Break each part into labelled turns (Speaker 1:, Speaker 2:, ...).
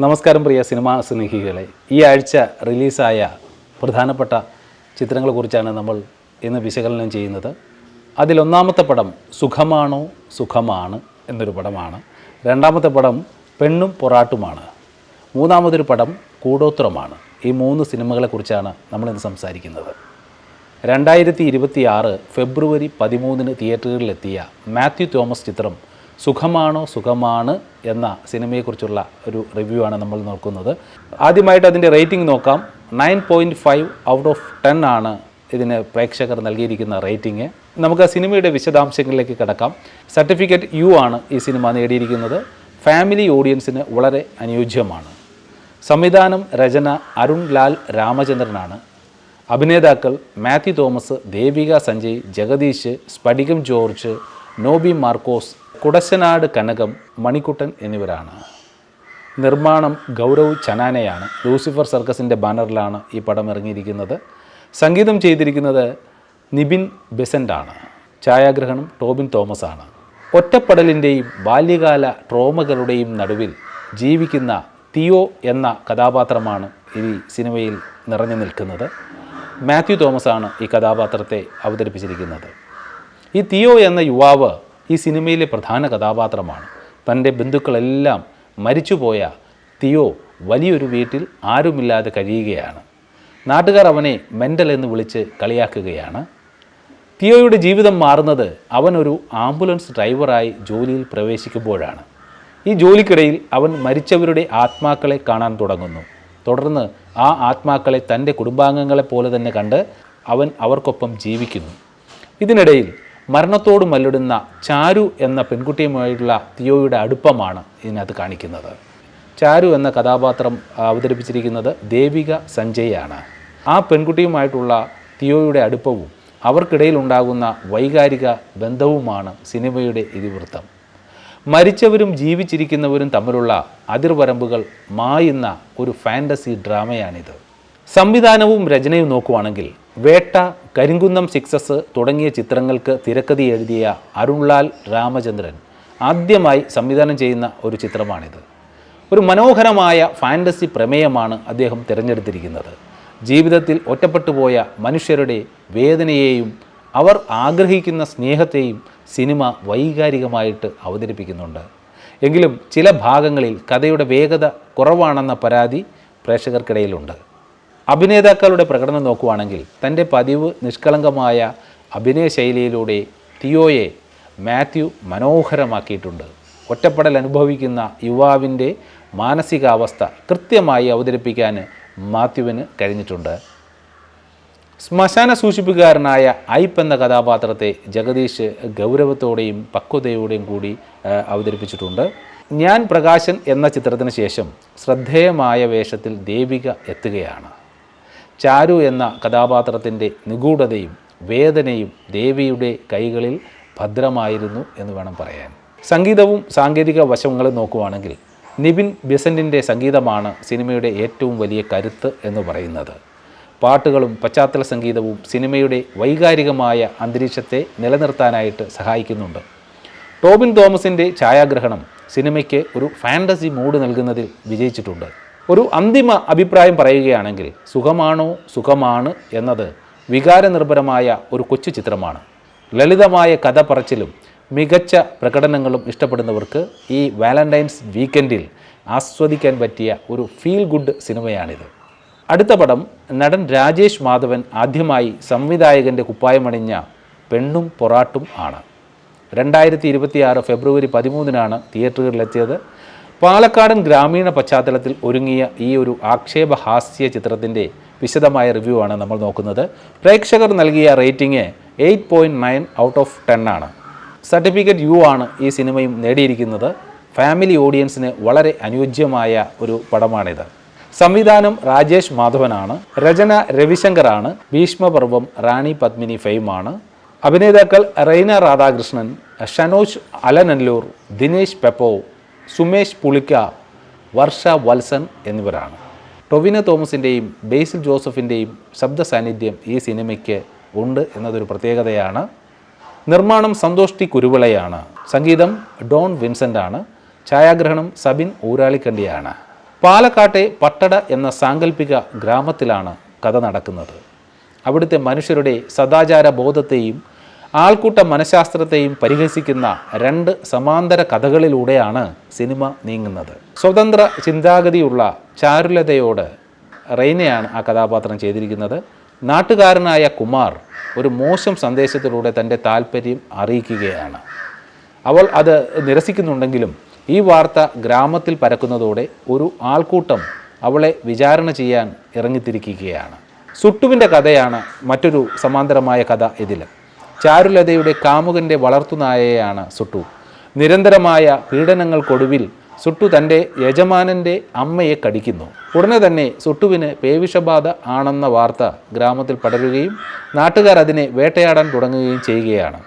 Speaker 1: നമസ്കാരം പ്രിയ സിനിമാ സ്നേഹികളെ. ഈ ആഴ്ച റിലീസായ പ്രധാനപ്പെട്ട ചിത്രങ്ങളെ കുറിച്ചാണ് നമ്മൾ ഇന്ന് വിശകലനം ചെയ്യുന്നത്. അതിലൊന്നാമത്തെ പടം സുഖമാണോ സുഖമാണ് എന്നൊരു പടമാണ്. രണ്ടാമത്തെ പടം പെണ്ണും പൊറാട്ടുമാണ്. മൂന്നാമതൊരു പടം കൂടോത്രമാണ്. ഈ മൂന്ന് സിനിമകളെക്കുറിച്ചാണ് നമ്മളിന്ന് സംസാരിക്കുന്നത്. രണ്ടായിരത്തി ഇരുപത്തി ഫെബ്രുവരി പതിമൂന്നിന് തിയേറ്ററുകളിലെത്തിയ മാത്യു തോമസ് ചിത്രം സുഖമാണോ സുഖമാണ് എന്ന സിനിമയെക്കുറിച്ചുള്ള ഒരു റിവ്യൂ ആണ് നമ്മൾ നോക്കുന്നത്. ആദ്യമായിട്ട് അതിന്റെ റേറ്റിംഗ് നോക്കാം. Nine point five out of ten ആണ് ഇതിന് പ്രേക്ഷകർ നൽകിയിരിക്കുന്ന റേറ്റിംഗ് നമുക്ക് ആ സിനിമയുടെ വിശദാംശങ്ങളിലേക്ക് കിടക്കാം. സർട്ടിഫിക്കറ്റ് യു ആണ് ഈ സിനിമ നേടിയിരിക്കുന്നത്. ഫാമിലി ഓഡിയൻസിന് വളരെ അനുയോജ്യമാണ്. സംവിധാനം രചന അരുൺ ലാൽ രാമചന്ദ്രനാണ്. അഭിനേതാക്കൾ മാത്യു തോമസ് ദേവിക സഞ്ജയ് ജഗദീഷ് സ്ഫടികം ജോർജ് നോബി മാർക്കോസ് കുടശനാട് കനകം മണിക്കുട്ടൻ എന്നിവരാണ്. നിർമ്മാണം ഗൗരവ് ചനാനയാണ്. ലൂസിഫർ സർക്കസിന്റെ ബാനറിലാണ് ഈ പടം ഇറങ്ങിയിരിക്കുന്നത്. സംഗീതം ചെയ്തിരിക്കുന്നത് നിബിൻ ബെസന്റാണ് ഛായാഗ്രഹണം ടോബിൻ തോമസ് ആണ് ഒറ്റപ്പെടലിന്റെയും ബാല്യകാല ട്രോമകളുടെയും നടുവിൽ ജീവിക്കുന്ന തിയോ എന്ന കഥാപാത്രമാണ് ഈ സിനിമയിൽ നിറഞ്ഞു നിൽക്കുന്നത്. മാത്യു തോമസാണ് ഈ കഥാപാത്രത്തെ അവതരിപ്പിച്ചിരിക്കുന്നത്. ഈ തിയോ എന്ന യുവാവ് ഈ സിനിമയിലെ പ്രധാന കഥാപാത്രമാണ്. തന്റെ ബന്ധുക്കളെല്ലാം മരിച്ചുപോയ തിയോ വലിയൊരു വീട്ടിൽ ആരുമില്ലാതെ കഴിയുകയാണ്. നാട്ടുകാർ അവനെ മെന്റൽ എന്ന് വിളിച്ച് കളിയാക്കുകയാണ്. തിയോയുടെ ജീവിതം മാറുന്നത് അവനൊരു ആംബുലൻസ് ഡ്രൈവറായി ജോലിയിൽ പ്രവേശിക്കുമ്പോഴാണ്. ഈ ജോലിക്കിടയിൽ അവൻ മരിച്ചവരുടെ ആത്മാക്കളെ കാണാൻ തുടങ്ങുന്നു. തുടർന്ന് ആ ആത്മാക്കളെ തന്റെ കുടുംബാംഗങ്ങളെ പോലെ തന്നെ കണ്ട് അവൻ അവർക്കൊപ്പം ജീവിക്കുന്നു. ഇതിനിടയിൽ മരണത്തോട് മല്ലിടുന്ന ചാരു എന്ന പെൺകുട്ടിയുമായിട്ടുള്ള തിയോയുടെ അടുപ്പമാണ് ഇതിനകത്ത് കാണിക്കുന്നത്. ചാരു എന്ന കഥാപാത്രം അവതരിപ്പിച്ചിരിക്കുന്നത് ദേവിക സഞ്ജയാണ്. ആ പെൺകുട്ടിയുമായിട്ടുള്ള തിയോയുടെ അടുപ്പവും അവർക്കിടയിൽ ഉണ്ടാകുന്ന വൈകാരിക ബന്ധവുമാണ് സിനിമയുടെ ഇതിവൃത്തം. മരിച്ചവരും ജീവിച്ചിരിക്കുന്നവരും തമ്മിലുള്ള അതിർവരമ്പുകൾ മായുന്ന ഒരു ഫാന്റസി ഡ്രാമയാണിത്. സംവിധാനവും രചനയും നോക്കുവാണെങ്കിൽ വേട്ട കരിങ്കുന്നം സിക്സസ് തുടങ്ങിയ ചിത്രങ്ങൾക്ക് തിരക്കഥി എഴുതിയ അരുൺലാൽ രാമചന്ദ്രൻ ആദ്യമായി സംവിധാനം ചെയ്യുന്ന ഒരു ചിത്രമാണിത്. ഒരു മനോഹരമായ ഫാന്റസി പ്രമേയമാണ് അദ്ദേഹം തിരഞ്ഞെടുത്തിരിക്കുന്നത്. ജീവിതത്തിൽ ഒറ്റപ്പെട്ടുപോയ മനുഷ്യരുടെ വേദനയെയും അവർ ആഗ്രഹിക്കുന്ന സ്നേഹത്തെയും സിനിമ വൈകാരികമായിട്ട് അവതരിപ്പിക്കുന്നുണ്ട്. എങ്കിലും ചില ഭാഗങ്ങളിൽ കഥയുടെ വേഗത കുറവാണെന്ന പരാതി പ്രേക്ഷകർക്കിടയിലുണ്ട്. അഭിനേതാക്കളുടെ പ്രകടനം നോക്കുവാണെങ്കിൽ തന്റെ പതിവ് നിഷ്കളങ്കമായ അഭിനയ ശൈലിയിലൂടെ തിയോയെ മാത്യു മനോഹരമാക്കിയിട്ടുണ്ട്. ഒറ്റപ്പെടൽ അനുഭവിക്കുന്ന യുവാവിന്റെ മാനസികാവസ്ഥ കൃത്യമായി അവതരിപ്പിക്കാൻ മാത്യുവിന് കഴിഞ്ഞിട്ടുണ്ട്. ശ്മശാന സൂക്ഷിപ്പുകാരനായ ഐപ്പ് എന്ന കഥാപാത്രത്തെ ജഗദീഷ് ഗൗരവത്തോടെയും പക്വതയോടെയും കൂടി അവതരിപ്പിച്ചിട്ടുണ്ട്. ഞാൻ പ്രകാശൻ എന്ന ചിത്രത്തിന് ശേഷം ശ്രദ്ധേയമായ വേഷത്തിൽ ദേവിക എത്തുകയാണ്. ചാരു എന്ന കഥാപാത്രത്തിന്റെ നിഗൂഢതയും വേദനയും ദേവിയുടെ കൈകളിൽ ഭദ്രമായിരുന്നു എന്ന് വേണം പറയാൻ. സംഗീതവും സാങ്കേതിക വശങ്ങളും നോക്കുവാണെങ്കിൽ നിബിൻ ബെസന്റിന്റെ സംഗീതമാണ് സിനിമയുടെ ഏറ്റവും വലിയ കരുത്ത് എന്ന് പറയുന്നത്. പാട്ടുകളും പശ്ചാത്തല സംഗീതവും സിനിമയുടെ വൈകാരികമായ അന്തരീക്ഷത്തെ നിലനിർത്താനായിട്ട് സഹായിക്കുന്നുണ്ട്. ടോബിൻ തോമസിന്റെ ഛായാഗ്രഹണം സിനിമയ്ക്ക് ഒരു ഫാന്റസി മൂഡ് നൽകുന്നതിൽ വിജയിച്ചിട്ടുണ്ട്. ഒരു അന്തിമ അഭിപ്രായം പറയുകയാണെങ്കിൽ സുഖമാണോ സുഖമാണ് എന്നത് വികാരനിർഭരമായ ഒരു കൊച്ചു ചിത്രമാണ്. ലളിതമായ കഥ പറച്ചിലും മികച്ച പ്രകടനങ്ങളും ഇഷ്ടപ്പെടുന്നവർക്ക് ഈ വാലന്റൈൻസ് വീക്കെൻഡിൽ ആസ്വദിക്കാൻ പറ്റിയ ഒരു ഫീൽ ഗുഡ് സിനിമയാണിത്. അടുത്ത പടം നടൻ രാജേഷ് മാധവൻ ആദ്യമായി സംവിധായകന്റെ കുപ്പായമണിഞ്ഞ പെണ്ണും പൊറാട്ടും ആണ്. രണ്ടായിരത്തി ഇരുപത്തിയാറ് ഫെബ്രുവരി പതിമൂന്നിനാണ് തിയേറ്ററുകളിലെത്തിയത്. പാലക്കാടൻ ഗ്രാമീണ പശ്ചാത്തലത്തിൽ ഒരുങ്ങിയ ഈ ഒരു ആക്ഷേപഹാസ്യ ചിത്രത്തിന്റെ വിശദമായ റിവ്യൂ ആണ് നമ്മൾ നോക്കുന്നത്. പ്രേക്ഷകർ നൽകിയ rating eight point nine out of ten ആണ്. സർട്ടിഫിക്കറ്റ് യു ആണ് ഈ സിനിമയും നേടിയിരിക്കുന്നത്. ഫാമിലി ഓഡിയൻസിന് വളരെ അനുയോജ്യമായ ഒരു പടമാണിത്. സംവിധാനം രാജേഷ് മാധവനാണ്. രചന രവിശങ്കറാണ് ഭീഷ്മപർവം റാണി പത്മിനി ഫെയിമാണ് അഭിനേതാക്കൾ റെയ്ന രാധാകൃഷ്ണൻ ഷനോജ് അലനല്ലൂർ ദിനേശ് പെപ്പോ സുമേഷ് പുളിക്ക വർഷ വത്സൻ എന്നിവരാണ്. ടൊവിന തോമസിന്റെയും ബേസിൽ ജോസഫിന്റെയും ശബ്ദ സാന്നിധ്യം ഈ സിനിമയ്ക്ക് ഉണ്ട് എന്നതൊരു പ്രത്യേകതയാണ്. നിർമ്മാണം സന്തോഷ് ടി കുരുവിളയാണ്. സംഗീതം ഡോൺ വിൻസെന്റ് ആണ് ഛായാഗ്രഹണം സബിൻ ഊരാളിക്കണ്ടിയാണ്. പാലക്കാട്ടെ പട്ടട എന്ന സാങ്കല്പിക ഗ്രാമത്തിലാണ് കഥ നടക്കുന്നത്. അവിടുത്തെ മനുഷ്യരുടെ സദാചാര ബോധത്തെയും ആൾക്കൂട്ട മനഃശാസ്ത്രത്തെയും പരിഹസിക്കുന്ന രണ്ട് സമാന്തര കഥകളിലൂടെയാണ് സിനിമ നീങ്ങുന്നത്. സ്വതന്ത്ര ചിന്താഗതിയുള്ള ചാരുലതയോട് റെയ്നയാണ് ആ കഥാപാത്രം ചെയ്തിരിക്കുന്നത്. നാട്ടുകാരനായ കുമാർ ഒരു മോശം സന്ദേശത്തിലൂടെ തന്റെ താല്പര്യം അറിയിക്കുകയാണ്. അവൾ അത് നിരസിക്കുന്നുണ്ടെങ്കിലും ഈ വാർത്ത ഗ്രാമത്തിൽ പരക്കുന്നതോടെ ഒരു ആൾക്കൂട്ടം അവളെ വിചാരണ ചെയ്യാൻ ഇറങ്ങിത്തിരിക്കുകയാണ്. സുട്ടുവിന്റെ കഥയാണ് മറ്റൊരു സമാന്തരമായ കഥ ഇതിൽ ചാരുലതയുടെ കാമുകന്റെ വളർത്തുനായയാണ് സുട്ടു. നിരന്തരമായ പീഡനങ്ങൾക്കൊടുവിൽ സുട്ടു തന്റെ യജമാനന്റെ അമ്മയെ കടിക്കുന്നു. ഉടനെ തന്നെ സുട്ടുവിന് പേവിഷബാധ ആണെന്ന വാർത്ത ഗ്രാമത്തിൽ പടരുകയും നാട്ടുകാർ അതിനെ വേട്ടയാടാൻ തുടങ്ങുകയും ചെയ്യുകയാണ്.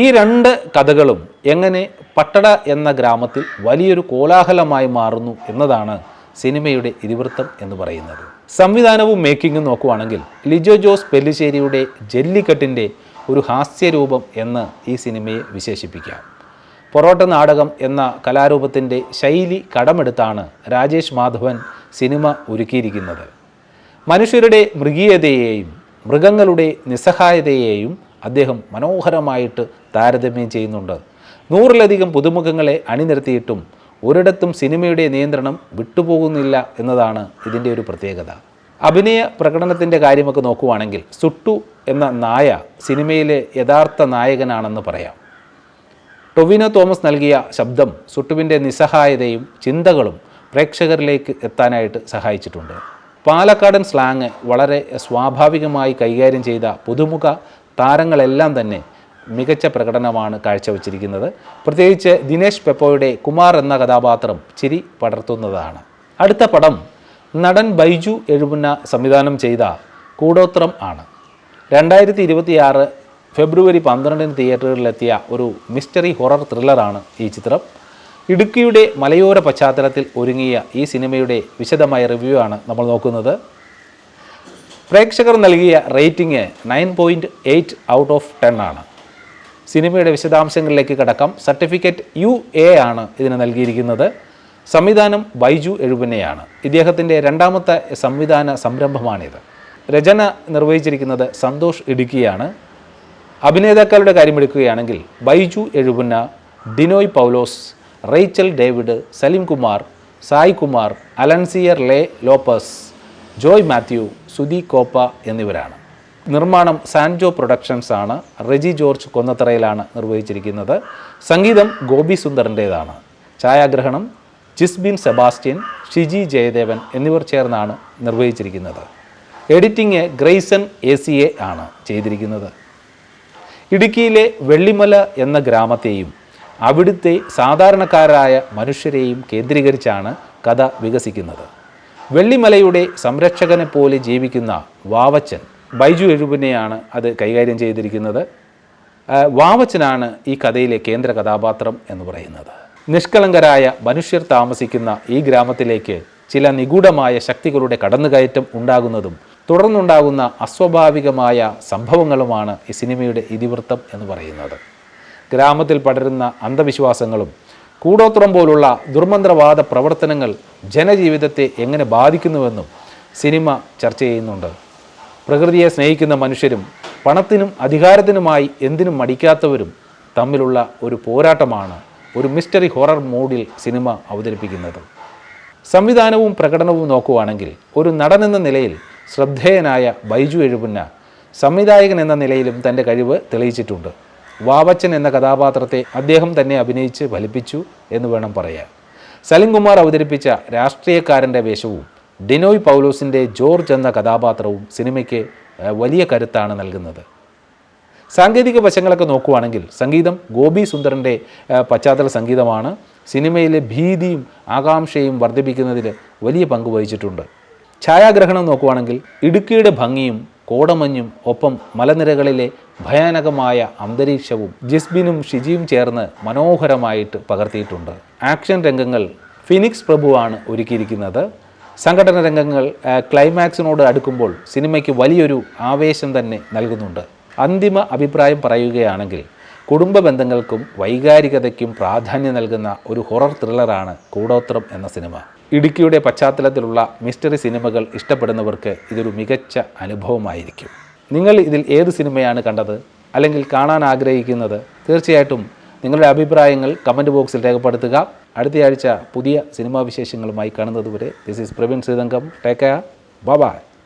Speaker 1: ഈ രണ്ട് കഥകളും എങ്ങനെ പട്ടട എന്ന ഗ്രാമത്തിൽ വലിയൊരു കോലാഹലമായി മാറുന്നു എന്നതാണ് സിനിമയുടെ ഇതിവൃത്തം എന്ന് പറയുന്നത്. സംവിധാനവും മേക്കിങ്ങും നോക്കുവാണെങ്കിൽ ലിജോ ജോസ് പെല്ലിശ്ശേരിയുടെ ജല്ലിക്കെട്ടിന്റെ ഒരു ഹാസ്യരൂപം എന്ന് ഈ സിനിമയെ വിശേഷിപ്പിക്കാം. പൊറോട്ട നാടകം എന്ന കലാരൂപത്തിന്റെ ശൈലി കടമെടുത്താണ് രാജേഷ് മാധവൻ സിനിമ ഒരുക്കിയിരിക്കുന്നത്. മനുഷ്യരുടെ മൃഗീയതയെയും മൃഗങ്ങളുടെ നിസ്സഹായതയെയും അദ്ദേഹം മനോഹരമായിട്ട് താരതമ്യം ചെയ്യുന്നുണ്ട്. നൂറിലധികം പുതുമുഖങ്ങളെ അണിനിരത്തിയിട്ടും ഒരിടത്തും സിനിമയുടെ നിയന്ത്രണം വിട്ടുപോകുന്നില്ല എന്നതാണ് ഇതിന്റെ ഒരു പ്രത്യേകത. അഭിനയ പ്രകടനത്തിന്റെ കാര്യമൊക്കെ നോക്കുവാണെങ്കിൽ സുട്ടു എന്ന നായ സിനിമയിലെ യഥാർത്ഥ നായകനാണെന്ന് പറയാം. ടൊവിനോ തോമസ് നൽകിയ ശബ്ദം സുട്ടുവിന്റെ നിസ്സഹായതയും ചിന്തകളും പ്രേക്ഷകരിലേക്ക് എത്താനായിട്ട് സഹായിച്ചിട്ടുണ്ട്. പാലക്കാടൻ സ്ലാങ് വളരെ സ്വാഭാവികമായി കൈകാര്യം ചെയ്ത പുതുമുഖ താരങ്ങളെല്ലാം തന്നെ മികച്ച പ്രകടനമാണ് കാഴ്ചവെച്ചിരിക്കുന്നത്. പ്രത്യേകിച്ച് ദിനേശ് പെപ്പോയുടെ കുമാർ എന്ന കഥാപാത്രം ചിരി പടർത്തുന്നതാണ്. അടുത്ത പടം നടൻ ബൈജു എഴുപുന്ന സംവിധാനം ചെയ്ത കൂടോത്രം ആണ്. രണ്ടായിരത്തി ഇരുപത്തിയാറ് ഫെബ്രുവരി പന്ത്രണ്ടിന് തിയേറ്ററുകളിലെത്തിയ ഒരു മിസ്റ്ററി ഹൊറർ ത്രില്ലറാണ് ഈ ചിത്രം. ഇടുക്കിയുടെ മലയോര പശ്ചാത്തലത്തിൽ ഒരുങ്ങിയ ഈ സിനിമയുടെ വിശദമായ റിവ്യൂ ആണ് നമ്മൾ നോക്കുന്നത്. പ്രേക്ഷകർ നൽകിയ rating nine point eight out of ten ആണ്. സിനിമയുടെ വിശദാംശങ്ങളിലേക്ക് കടക്കാം. സർട്ടിഫിക്കറ്റ് യു എ ആണ് ഇതിന് നൽകിയിരിക്കുന്നത്. സംവിധാനം ബൈജു എഴുപനയാണ്. ഇദ്ദേഹത്തിന്റെ രണ്ടാമത്തെ സംവിധാന സംരംഭമാണിത്. രചന നിർവഹിച്ചിരിക്കുന്നത് സന്തോഷ് ഇടുക്കിയാണ്. അഭിനേതാക്കളുടെ കാര്യമെടുക്കുകയാണെങ്കിൽ ബൈജു എഴുപുന്ന ഡിനോയ് പൗലോസ് റേച്ചൽ ഡേവിഡ് സലിം കുമാർ സായ് കുമാർ അലൻസിയർ ലേ ലോപ്പസ് ജോയ് മാത്യു സുധി കോപ്പ എന്നിവരാണ്. നിർമ്മാണം സാൻജോ പ്രൊഡക്ഷൻസ് ആണ്. റെജി ജോർജ് കൊന്നത്തറയിലാണ് നിർവഹിച്ചിരിക്കുന്നത്. സംഗീതം ഗോപി സുന്ദറിന്റേതാണ് ഛായാഗ്രഹണം ജിസ്ബിൻ സെബാസ്റ്റ്യൻ ഷിജി ജയദേവൻ എന്നിവർ ചേർന്നാണ് നിർവഹിച്ചിരിക്കുന്നത്. Editing Grayson A C A ആണ് ചെയ്തിരിക്കുന്നത്. ഇടുക്കിയിലെ വെള്ളിമല എന്ന ഗ്രാമത്തെയും അവിടുത്തെ സാധാരണക്കാരായ മനുഷ്യരെയും കേന്ദ്രീകരിച്ചാണ് കഥ വികസിക്കുന്നത്. വെള്ളിമലയുടെ സംരക്ഷകനെ പോലെ ജീവിക്കുന്ന വാവച്ചൻ ബൈജു എഴുപിനെയാണ് അത് കൈകാര്യം ചെയ്തിരിക്കുന്നത്. വാവച്ചനാണ് ഈ കഥയിലെ കേന്ദ്ര കഥാപാത്രം എന്ന് പറയുന്നത്. നിഷ്കളങ്കരായ മനുഷ്യർ താമസിക്കുന്ന ഈ ഗ്രാമത്തിലേക്ക് ചില നിഗൂഢമായ ശക്തികളുടെ കടന്നുകയറ്റം ഉണ്ടാകുന്നതും തുടർന്നുണ്ടാകുന്ന അസ്വാഭാവികമായ സംഭവങ്ങളുമാണ് ഈ സിനിമയുടെ ഇതിവൃത്തം എന്ന് പറയുന്നത്. ഗ്രാമത്തിൽ പടരുന്ന അന്ധവിശ്വാസങ്ങളും കൂടോത്രം പോലുള്ള ദുർമന്ത്രവാദ പ്രവർത്തനങ്ങൾ ജനജീവിതത്തെ എങ്ങനെ ബാധിക്കുന്നുവെന്നും സിനിമ ചർച്ച ചെയ്യുന്നുണ്ട്. പ്രകൃതിയെ സ്നേഹിക്കുന്ന മനുഷ്യരും പണത്തിനും അധികാരത്തിനുമായി എന്തിനും മടിക്കാത്തവരും തമ്മിലുള്ള ഒരു പോരാട്ടമാണ് ഒരു മിസ്റ്ററി ഹൊറർ മൂഡിൽ സിനിമ അവതരിപ്പിക്കുന്നത്. സംവിധാനവും പ്രകടനവും നോക്കുവാണെങ്കിൽ ഒരു നടനെന്ന നിലയിൽ ശ്രദ്ധേയനായ ബൈജു എഴുപുന്ന സംവിധായകൻ എന്ന നിലയിലും തന്റെ കഴിവ് തെളിയിച്ചിട്ടുണ്ട്. വാവച്ചൻ എന്ന കഥാപാത്രത്തെ അദ്ദേഹം തന്നെ അഭിനയിച്ച് ഫലിപ്പിച്ചു എന്ന് വേണം പറയാൻ. സലിംകുമാർ അവതരിപ്പിച്ച രാഷ്ട്രീയക്കാരന്റെ വേഷവും ഡിനോയ് പൗലോസിന്റെ ജോർജ് എന്ന കഥാപാത്രവും സിനിമയ്ക്ക് വലിയ കരുത്താണ് നൽകുന്നത്. സാങ്കേതിക വശങ്ങളൊക്കെ നോക്കുവാണെങ്കിൽ സംഗീതം ഗോപി സുന്ദറിന്റെ പശ്ചാത്തല സംഗീതമാണ് സിനിമയിലെ ഭീതിയും ആകാംക്ഷയും വർദ്ധിപ്പിക്കുന്നതിൽ വലിയ പങ്ക് വഹിച്ചിട്ടുണ്ട്. ഛായാഗ്രഹണം നോക്കുവാണെങ്കിൽ ഇടുക്കിയുടെ ഭംഗിയും കോടമഞ്ഞും ഒപ്പം മലനിരകളിലെ ഭയാനകമായ അന്തരീക്ഷവും ജിസ്ബിനും ഷിജിയും ചേർന്ന് മനോഹരമായിട്ട് പകർത്തിയിട്ടുണ്ട്. ആക്ഷൻ രംഗങ്ങൾ ഫിനിക്സ് പ്രഭുവാണ് ഒരുക്കിയിരിക്കുന്നത്. സംഘടന രംഗങ്ങൾ ക്ലൈമാക്സിനോട് അടുക്കുമ്പോൾ സിനിമയ്ക്ക് വലിയൊരു ആവേശം തന്നെ നൽകുന്നുണ്ട്. അന്തിമ അഭിപ്രായം പറയുകയാണെങ്കിൽ കുടുംബ ബന്ധങ്ങൾക്കും വൈകാരികതയ്ക്കും പ്രാധാന്യം നൽകുന്ന ഒരു ഹൊറർ ത്രില്ലറാണ് കൂടോത്രം എന്ന സിനിമ. ഇടുക്കിയുടെ പശ്ചാത്തലത്തിലുള്ള മിസ്റ്ററി സിനിമകൾ ഇഷ്ടപ്പെടുന്നവർക്ക് ഇതൊരു മികച്ച അനുഭവമായിരിക്കും. നിങ്ങൾ ഇതിൽ ഏത് സിനിമയാണ് കണ്ടത്? അല്ലെങ്കിൽ കാണാൻ ആഗ്രഹിക്കുന്നത്? തീർച്ചയായിട്ടും നിങ്ങളുടെ അഭിപ്രായങ്ങൾ കമന്റ് ബോക്സിൽ രേഖപ്പെടുത്തുക. അടുത്തയാഴ്ച പുതിയ സിനിമാ വിശേഷങ്ങളുമായി കാണുന്നതുവരെ this is Praveen Sreethankam. Take care bye